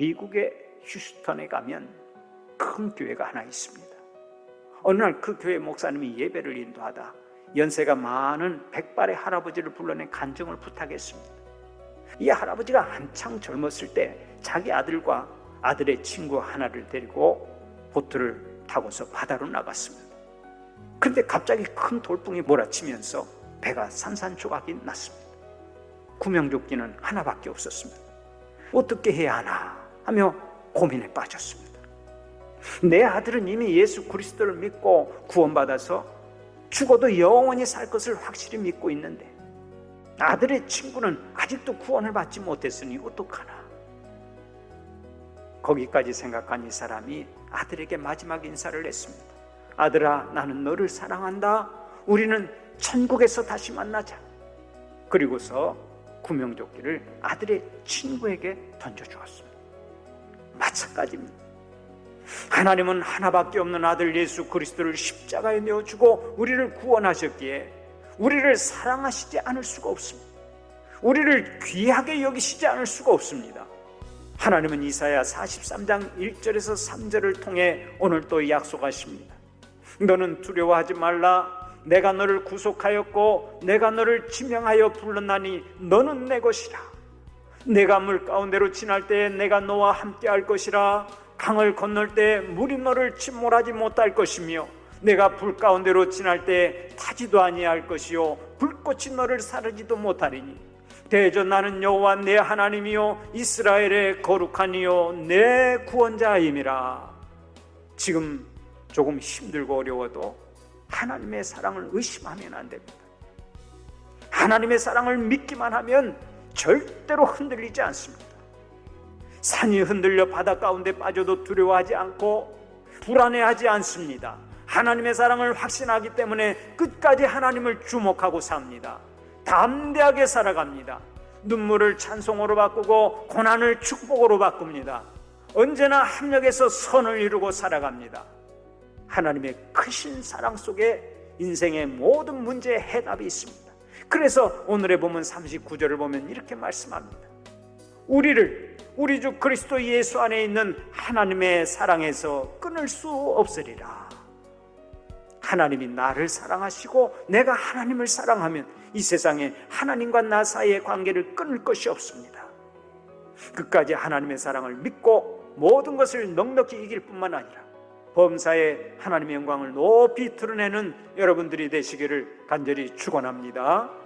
미국의 휴스턴에 가면 큰 교회가 하나 있습니다. 어느 날 그 교회 목사님이 예배를 인도하다 연세가 많은 백발의 할아버지를 불러내 간증을 부탁했습니다. 이 할아버지가 한창 젊었을 때 자기 아들과 아들의 친구 하나를 데리고 보트를 타고서 바다로 나갔습니다. 그런데 갑자기 큰 돌풍이 몰아치면서 배가 산산조각이 났습니다. 구명조끼는 하나밖에 없었습니다. 어떻게 해야 하나 하며 고민에 빠졌습니다. 내 아들은 이미 예수 그리스도를 믿고 구원받아서 죽어도 영원히 살 것을 확실히 믿고 있는데 아들의 친구는 아직도 구원을 받지 못했으니 어떡하나? 거기까지 생각한 이 사람이 아들에게 마지막 인사를 했습니다. 아들아, 나는 너를 사랑한다. 우리는 천국에서 다시 만나자. 그리고서 구명조끼를 아들의 친구에게 던져주었습니다. 마찬가지입니다. 하나님은 하나밖에 없는 아들 예수 그리스도를 십자가에 내어주고 우리를 구원하셨기에 우리를 사랑하시지 않을 수가 없습니다. 우리를 귀하게 여기시지 않을 수가 없습니다. 하나님은 이사야 43장 1절에서 3절을 통해 오늘 또 약속하십니다. 너는 두려워하지 말라. 내가 너를 구속하였고 내가 너를 지명하여 불렀나니 너는 내 것이라. 내가 물 가운데로 지날 때 내가 너와 함께 할 것이라. 강을 건널 때 물이 너를 침몰하지 못할 것이며 내가 불 가운데로 지날 때 타지도 아니할 것이요. 불꽃이 너를 사르지도 못하리니. 대저 나는 여호와 내 하나님이요. 이스라엘의 거룩하니요. 내 구원자임이라. 지금 조금 힘들고 어려워도 하나님의 사랑을 의심하면 안 됩니다. 하나님의 사랑을 믿기만 하면 절대로 흔들리지 않습니다. 산이 흔들려 바다 가운데 빠져도 두려워하지 않고 불안해하지 않습니다. 하나님의 사랑을 확신하기 때문에 끝까지 하나님을 주목하고 삽니다. 담대하게 살아갑니다. 눈물을 찬송으로 바꾸고 고난을 축복으로 바꿉니다. 언제나 합력해서 선을 이루고 살아갑니다. 하나님의 크신 사랑 속에 인생의 모든 문제의 해답이 있습니다. 그래서 오늘의 본문 39절을 보면 이렇게 말씀합니다. 우리를 우리 주 그리스도 예수 안에 있는 하나님의 사랑에서 끊을 수 없으리라. 하나님이 나를 사랑하시고 내가 하나님을 사랑하면 이 세상에 하나님과 나 사이의 관계를 끊을 것이 없습니다. 끝까지 하나님의 사랑을 믿고 모든 것을 넉넉히 이길 뿐만 아니라 범사에 하나님의 영광을 높이 드러내는 여러분들이 되시기를 간절히 축원합니다.